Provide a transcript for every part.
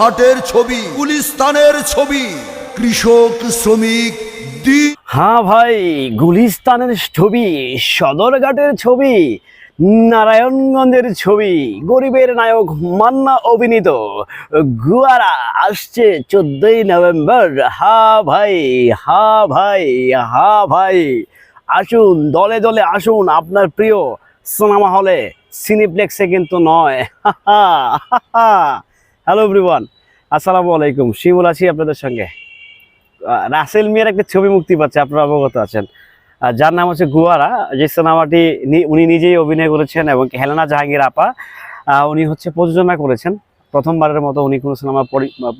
হাটের ছবি, গুলিস্তানের ছবি। কৃষক, শ্রমিক হ্যাঁ ভাই, গুলিস্তানের ছবি, সদরঘাটের ছবি, নারায়ণগঞ্জের ছবি, গরিবের নায়ক মান্না অভিনীত। গুয়ারা আসছে চোদ্দই নভেম্বর। হা ভাই হা ভাই হা ভাই। আসুন, দলে দলে আসুন আপনার প্রিয় সিনেমা হলে। সিনেপ্লেক্সে কিন্তু নয়। হ্যালো এভরিওয়ান আসসালামু আলাইকুম। শিমুল আছি আপনাদের সঙ্গে। রাসেল মিয়ার একটা ছবি মুক্তি পাচ্ছে, আপনারা অবগত আছেন। যার নাম হচ্ছে গুয়ারা যে সিনেমাটি উনি নিজেই অভিনয় করেছেন এবং হেলেনা জাহাঙ্গীর আপা উনি হচ্ছে প্রযোজনা করেছেন। প্রথমবারের মতো উনি কোনো সিনেমা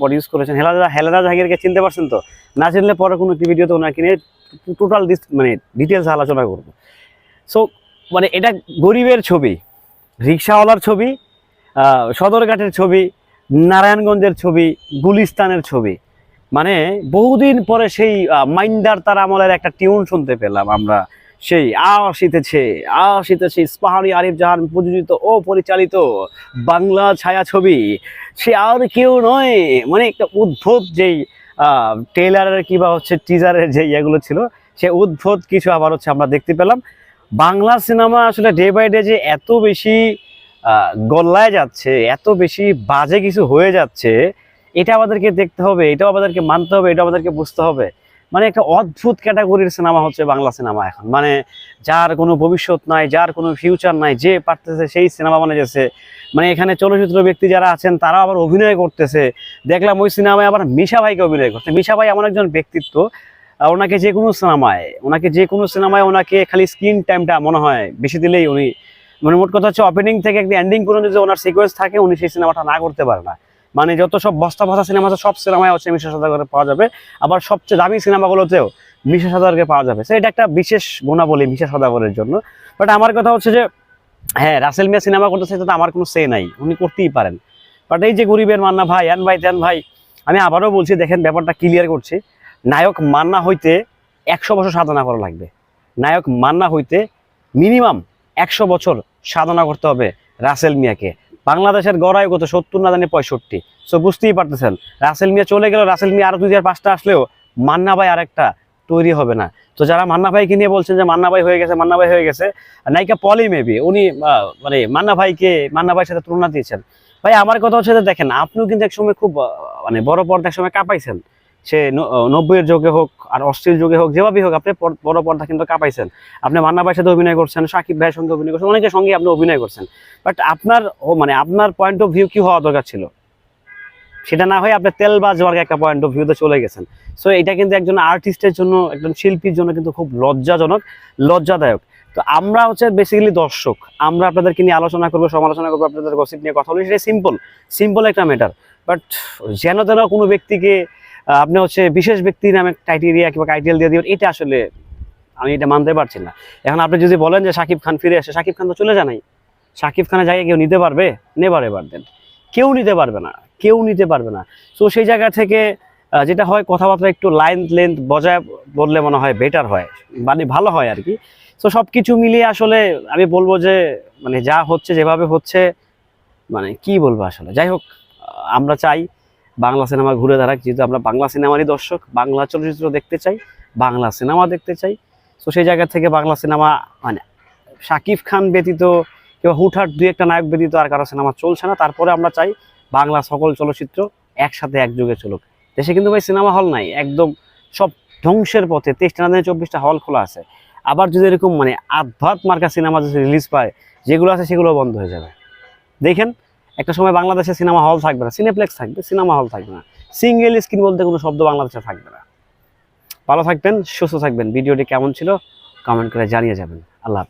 প্রডিউস করেছেন। হেলেনা হেলেনা জাহাঙ্গীরকে চিনতে পারছেন তো? না চিনলে পরে কোনো একটি ভিডিওতে ওনাকে নিয়ে টোটাল মানে ডিটেলস আলোচনা করব। সো মানে এটা গরিবের ছবি, রিক্সাওয়ালার ছবি সদরঘাটের ছবি নারায়ণগঞ্জের ছবি গুলিস্তানের ছবি। মানে বহুদিন পরে সেই আহ, মাইন্ডার তার আমলের একটা টিউন শুনতে পেলাম আমরা। সেই আসিতেছে আসিতেছে ইস্পাহানি আরিফ জাহান প্রযোজিত ও পরিচালিত বাংলা ছায়াছবি সে আর কেউ নয় মানে একটা উদ্ভুত যেই টেইলারের কিংবা হচ্ছে টিজারের যে ইয়েগুলো ছিল সে উদ্ভুত কিছু আবার হচ্ছে আমরা দেখতে পেলাম। বাংলা সিনেমা আসলে ডে বাই ডে যে এত বেশি গল্লায় যাচ্ছে, এত বেশি বাজে কিছু হয়ে যাচ্ছে, এটা আমাদেরকে দেখতে হবে, এটাও আমাদেরকে মানতে হবে এটা আমাদেরকে বুঝতে হবে। মানে একটা অদ্ভুত ক্যাটাগরির সিনেমা হচ্ছে বাংলা সিনেমা এখন। মানে যার কোনো ভবিষ্যৎ নাই, যার কোনো ফিউচার নাই, যে পারতেছে সেই সিনেমা বানাইতেছে মানে এখানে চলচ্চিত্র ব্যক্তি যারা আছেন, তারাও আবার অভিনয় করতেছে। দেখলাম ওই সিনেমায় আবার মিশা ভাইকে অভিনয় করছে। মিশা ভাই এমন একজন ব্যক্তিত্ব ওনাকে যে কোনো সিনেমায়, ওনাকে যে কোনো সিনেমায় ওনাকে খালি স্ক্রিন টাইমটা মনে হয়, বেশি দিলেই উনি মানে মোট কথা হচ্ছে ওপেনিং থেকে একটি এন্ডিং পর্যন্ত যদি ওনার সিকোয়েন্স থাকে, উনি সেই সিনেমাটা না করতে পারে না। মানে যত সব বস্তা ভাষা সিনেমা সব সিনেমায় হচ্ছে মিশা সদাগরে পাওয়া যাবে। আবার সবচেয়ে দামি সিনেমাগুলোতেও মিশা সদাগরকে পাওয়া যাবে। সো এটা একটা বিশেষ গুণাবলী মিশা সদাগরের জন্য। বাট আমার কথা হচ্ছে যে হ্যাঁ রাসেল মিয়া সিনেমা করতেছে তো আমার কোনো সে নাই। উনি করতেই পারেন। বাট এই যে গরিবের মান্না ভাই এন ভাই তেন ভাই, আমি আবারও বলছি, দেখেন ব্যাপারটা ক্লিয়ার করছি। নায়ক মান্না হইতে একশো বছর সাধনা করা লাগবে। নায়ক মান্না হইতে মিনিমাম একশো বছর সাধনা করতে হবে রাসেল মিয়াকে। বাংলাদেশের গড়ায় কত সত্তর না জানি পঁয়ষট্টি। সো বুঝতেই পারতেছেন, রাসেল মিয়া চলে গেল, রাসেল মিয়া আরও দুই হাজার পাঁচটা আসলেও মান্না ভাই আরেকটা তৈরি হবে না। তো যারা মান্না ভাইকে নিয়ে বলছেন যে মান্না ভাই হয়ে গেছে, মান্না ভাই হয়ে গেছে, নায়িকা পলি মেবি, উনি মানে মান্না ভাইকে, মান্না ভাইয়ের সাথে তুলনা দিয়েছেন। ভাই, আমার কথা হচ্ছে দেখেন, আপনিও কিন্তু একসময় খুব মানে বড় পর্দা একসময় কাঁপাইছেন। সে নব্বইয়ের যুগে হোক আর অশ্লীল যুগে হোক, যেভাবেই হোক, আপনি বড় পর্দা কিন্তু কাঁপাইছেন। আপনি মান্না ভাইয়ের সাথে অভিনয় করছেন, সাকিব ভাইয়ের সঙ্গে অভিনয় করছেন, অনেকের সঙ্গে আপনি অভিনয় করছেন। বাট আপনার, ও মানে আপনার পয়েন্ট অফ ভিউ কি হওয়া দরকার ছিল? সেটা না হয়ে আপনি তেল বা ওয়ার্গে একটা পয়েন্ট অফ ভিউতে চলে গেছেন। সো এটা কিন্তু একজন আর্টিস্টের জন্য, একজন শিল্পীর জন্য কিন্তু খুব লজ্জাজনক, লজ্জাদায়ক। তো আমরা হচ্ছে বেসিক্যালি দর্শক। আমরা আপনাদেরকে নিয়ে আলোচনা করব, সমালোচনা করব, আপনাদের গসিপ নিয়ে কথা বলি সেটা সিম্পল সিম্পল একটা ম্যাটার বাট যেন তেন কোনো ব্যক্তিকে আপনি হচ্ছে বিশেষ ব্যক্তি নামে ক্রাইটেরিয়া কিংবা ক্রাইটেরিয়া দিয়ে দিবেন, এটা আসলে আমি এটা মানতে পারছি না। এখন আপনি যদি বলেন যে সাকিব খান ফিরে আসে, সাকিব খান তো চলে জানাই। সাকিব খানের জায়গায় কেউ নিতে পারবে? নেবার এবার দেন কেউ নিতে পারবে না, কেউ নিতে পারবে না। তো সেই জায়গা থেকে যেটা হয়, কথাবার্তা একটু লাইন লেন্থ বজায় বললে মনে হয় বেটার হয় মানে ভালো হয় আর কি। তো সব কিছু মিলিয়ে আসলে আমি বলব যে মানে যা হচ্ছে, যেভাবে হচ্ছে মানে কি বলব আসলে? যাই হোক, আমরা চাই বাংলা সিনেমা ঘুরে দাঁড়াক, যেহেতু আমরা বাংলা সিনেমারই দর্শক, বাংলা চলচ্চিত্র দেখতে চাই, বাংলা সিনেমা দেখতে চাই। তো সেই জায়গা থেকে বাংলা সিনেমা মানে শাকিব খান ব্যতীত কিংবা হুটহাট দুই একটা নায়ক ব্যতীত আর কারও সিনেমা চলছে না। তারপরে আমরা চাই বাংলা সকল চলচ্চিত্র একসাথে একযোগে চলুক। দেশে কিন্তু ভাই সিনেমা হল নাই, একদম সব ধ্বংসের পথে, তেইশটা না জানি চব্বিশটা হল খোলা আছে। আবার যদি এরকম মানে আধভাত মার্কা সিনেমা যদি রিলিজ পায়, যেগুলো আছে সেগুলো বন্ধ হয়ে যাবে। দেখেন একটা সময় বাংলাদেশে সিনেমা হল থাকবে না সিনেপ্লেক্স থাকবে, সিনেমা হল থাকবে না। সিঙ্গেল স্ক্রিন বলতে কোনো শব্দ বাংলাদেশে থাকবে না। ভালো থাকবেন, সুস্থ থাকবেন। ভিডিওটি কেমন ছিল কমেন্ট করে জানিয়ে যাবেন। আল্লাহ হাফেজ।